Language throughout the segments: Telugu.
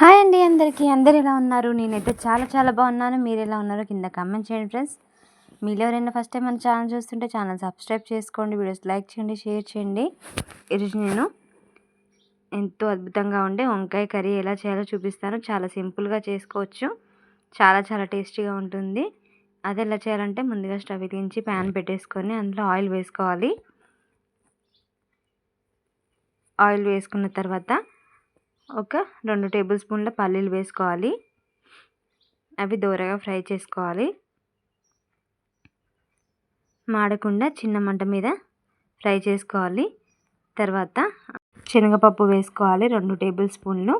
హాయ్ అండి అందరికీ. అందరు ఎలా ఉన్నారు? నేనైతే చాలా చాలా బాగున్నాను. మీరు ఎలా ఉన్నారో కింద కమెంట్ చేయండి ఫ్రెండ్స్. మీరు ఎవరైనా ఫస్ట్ టైం మన ఛానల్ చూస్తుంటే ఛానల్ సబ్స్క్రైబ్ చేసుకోండి వీడియోస్ లైక్ చేయండి షేర్ చేయండి. ఈరోజు నేను ఎంతో అద్భుతంగా ఉండే వంకాయ కర్రీ ఎలా చేయాలో చూపిస్తాను. చాలా సింపుల్గా చేసుకోవచ్చు. చాలా చాలా టేస్టీగా ఉంటుంది. అది ఎలా చేయాలంటే ముందుగా స్టవ్ వెలిగించి ప్యాన్ పెట్టేసుకొని అందులో ఆయిల్ వేసుకోవాలి. ఆయిల్ వేసుకున్న తర్వాత ఒక రెండు టేబుల్ స్పూన్ల పల్లీలు వేసుకోవాలి. అవి దూరగా ఫ్రై చేసుకోవాలి. మాడకుండా చిన్న మంట మీద ఫ్రై చేసుకోవాలి. తర్వాత శనగపప్పు వేసుకోవాలి రెండు టేబుల్ స్పూన్లు.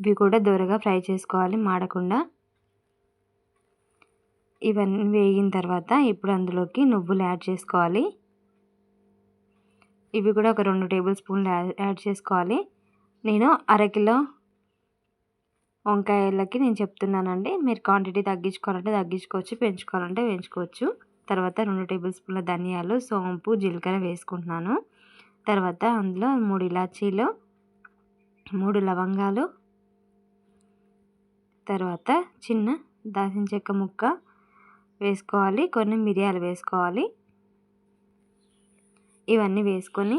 ఇవి కూడా దూరగా ఫ్రై చేసుకోవాలి మాడకుండా. ఇవన్నీ వేగిన తర్వాత ఇప్పుడు అందులోకి నువ్వులు యాడ్ చేసుకోవాలి. ఇవి కూడా ఒక రెండు టేబుల్ స్పూన్లు యాడ్ చేసుకోవాలి. నేను అరకిలో వంకాయలకి నేను చెప్తున్నానండి. మీరు క్వాంటిటీ తగ్గించుకోవాలంటే తగ్గించుకోవచ్చు పెంచుకోవాలంటే పెంచుకోవచ్చు. తర్వాత రెండు టేబుల్ స్పూన్ల ధనియాలు సోంపు జీలకర్ర వేసుకుంటున్నాను. తర్వాత అందులో మూడు ఇలాచీలు మూడు లవంగాలు తర్వాత చిన్న దాల్చిన చెక్క ముక్క వేసుకోవాలి కొన్ని మిరియాలు వేసుకోవాలి. ఇవన్నీ వేసుకొని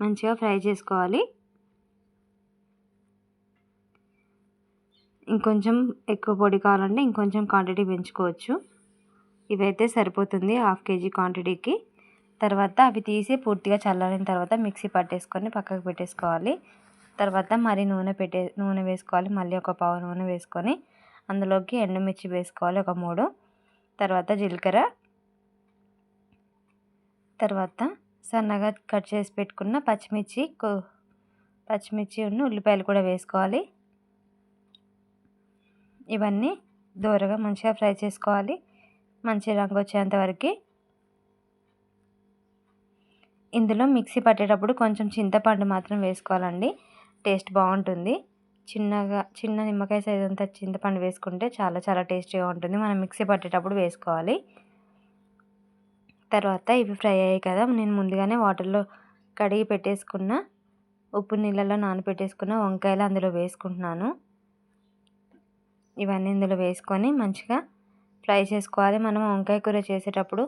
మంచిగా ఫ్రై చేసుకోవాలి. ఇంకొంచెం ఎక్కువ పొడి కావాలంటే ఇంకొంచెం క్వాంటిటీ పెంచుకోవచ్చు. ఇవైతే సరిపోతుంది హాఫ్ కేజీ క్వాంటిటీకి తర్వాత అవి తీసి పూర్తిగా చల్లారిన తర్వాత మిక్సీ పట్టేసుకొని పక్కకు పెట్టేసుకోవాలి. తర్వాత మరి నూనె పెట్టే నూనె వేసుకోవాలి. మళ్ళీ ఒక పావు నూనె వేసుకొని అందులోకి ఎండుమిర్చి వేసుకోవాలి ఒక మూడు. తర్వాత జీలకర్ర. తర్వాత సన్నగా కట్ చేసి పెట్టుకున్న పచ్చిమిర్చి పచ్చిమిర్చి ఉన్న ఉల్లిపాయలు కూడా వేసుకోవాలి. ఇవన్నీ దూరగా మంచిగా ఫ్రై చేసుకోవాలి. మంచి రంగు వచ్చేంత వరకు. ఇందులో మిక్సీ పట్టేటప్పుడు కొంచెం చింతపండు మాత్రం వేసుకోవాలండి. టేస్ట్ బాగుంటుంది. చిన్నగా చిన్న నిమ్మకాయ సైజ్ అంతా చింతపండు వేసుకుంటే చాలా చాలా టేస్టీగా ఉంటుంది. మనం మిక్సీ పట్టేటప్పుడు వేసుకోవాలి. తర్వాత ఇవి ఫ్రై అయ్యాయి కదా నేను ముందుగానే వాటర్లో కడిగి పెట్టేసుకున్న ఉప్పు నీళ్ళలో నానబెట్టేసుకున్న వంకాయలు అందులో వేసుకుంటున్నాను. ఇవన్నీ ఇందులో వేసుకొని మంచిగా ఫ్రై చేసుకోవాలి. మనం వంకాయ కూర చేసేటప్పుడు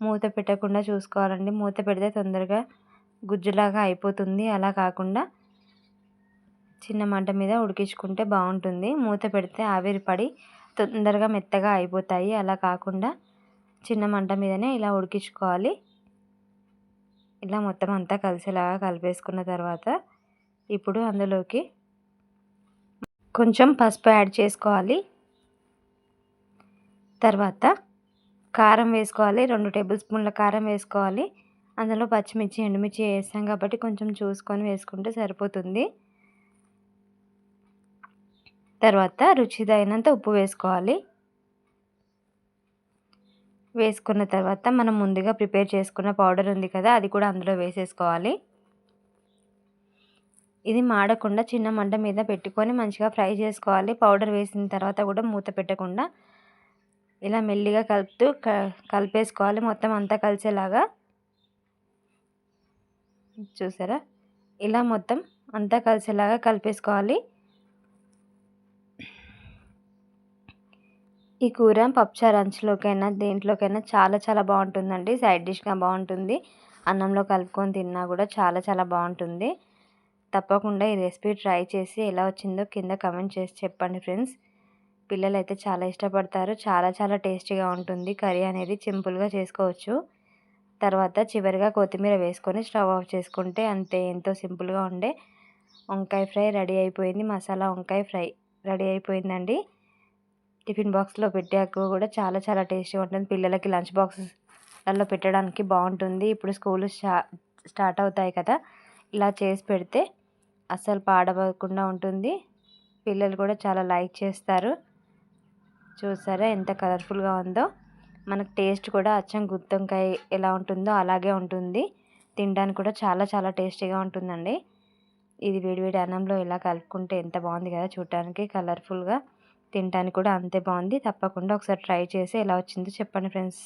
మూత పెట్టకుండా చూసుకోవాలండి. మూత పెడితే తొందరగా గుజ్జులాగా అయిపోతుంది. అలా కాకుండా చిన్న మంట మీద ఉడికించుకుంటే బాగుంటుంది. మూత పెడితే ఆవిరి పడి తొందరగా మెత్తగా అయిపోతాయి. అలా కాకుండా చిన్న మంట మీదనే ఇలా ఉడికించుకోవాలి. ఇలా మొత్తం అంతా కలిసేలాగా కలిపేసుకున్న తర్వాత ఇప్పుడు అందులోకి కొంచెం పసుపు యాడ్ చేసుకోవాలి. తర్వాత కారం వేసుకోవాలి. రెండు టేబుల్ స్పూన్ల కారం వేసుకోవాలి. అందులో పచ్చిమిర్చి ఎండుమిర్చి వేస్తాం కాబట్టి కొంచెం చూసుకొని వేసుకుంటే సరిపోతుంది. తర్వాత రుచిదైనంత ఉప్పు వేసుకోవాలి. వేసుకున్న తర్వాత మనం ముందుగా ప్రిపేర్ చేసుకున్న పౌడర్ ఉంది కదా అది కూడా అందులో వేసేసుకోవాలి. ఇది మాడకుండా చిన్న మంట మీద పెట్టుకొని మంచిగా ఫ్రై చేసుకోవాలి. పౌడర్ వేసిన తర్వాత కూడా మూత పెట్టకుండా ఇలా మెల్లిగా కలుపుతూ కలిపేసుకోవాలి. మొత్తం అంతా కలిసేలాగా. చూసారా? ఇలా మొత్తం అంతా కలిసేలాగా కలిపేసుకోవాలి. ఈ కూర పప్పుచారు అంచులోకైనా దేంట్లోకైనా చాలా చాలా బాగుంటుందండి. సైడ్ డిష్గా బాగుంటుంది. అన్నంలో కలుపుకొని తిన్నా కూడా చాలా చాలా బాగుంటుంది. తప్పకుండా ఈ రెసిపీ ట్రై చేసి ఎలా వచ్చిందో కింద కమెంట్ చేసి చెప్పండి ఫ్రెండ్స్. పిల్లలు అయితే చాలా ఇష్టపడతారు. చాలా చాలా టేస్టీగా ఉంటుంది. కర్రీ అనేది సింపుల్గా చేసుకోవచ్చు. తర్వాత చివరిగా కొత్తిమీర వేసుకొని స్టవ్ ఆఫ్ చేసుకుంటే అంతే ఎంతో సింపుల్గా ఉండే. వంకాయ ఫ్రై రెడీ అయిపోయింది. మసాలా వంకాయ ఫ్రై రెడీ అయిపోయిందండి. టిఫిన్ బాక్స్లో పెట్టాక కూడా చాలా చాలా టేస్టీగా ఉంటుంది. పిల్లలకి లంచ్ బాక్స్లలో పెట్టడానికి బాగుంటుంది. ఇప్పుడు స్కూల్ స్టార్ట్ అవుతాయి కదా ఇలా చేసి పెడితే అస్సలు పాడవకుండా ఉంటుంది. పిల్లలు కూడా చాలా లైక్ చేస్తారు. చూసారా ఎంత కలర్ఫుల్గా ఉందో. మనకు టేస్ట్ కూడా అచ్చం గుత్తొంకాయ ఎలా ఉంటుందో అలాగే ఉంటుంది. తినడానికి కూడా చాలా చాలా టేస్టీగా ఉంటుందండి. ఇది వేడివేడి అన్నంలో ఇలా కలుపుకుంటే ఎంత బాగుంది కదా చూడటానికి కలర్ఫుల్గా. తినడానికి కూడా అంతే బాగుంది. తప్పకుండా ఒకసారి ట్రై చేసి ఎలా వచ్చిందో చెప్పండి ఫ్రెండ్స్.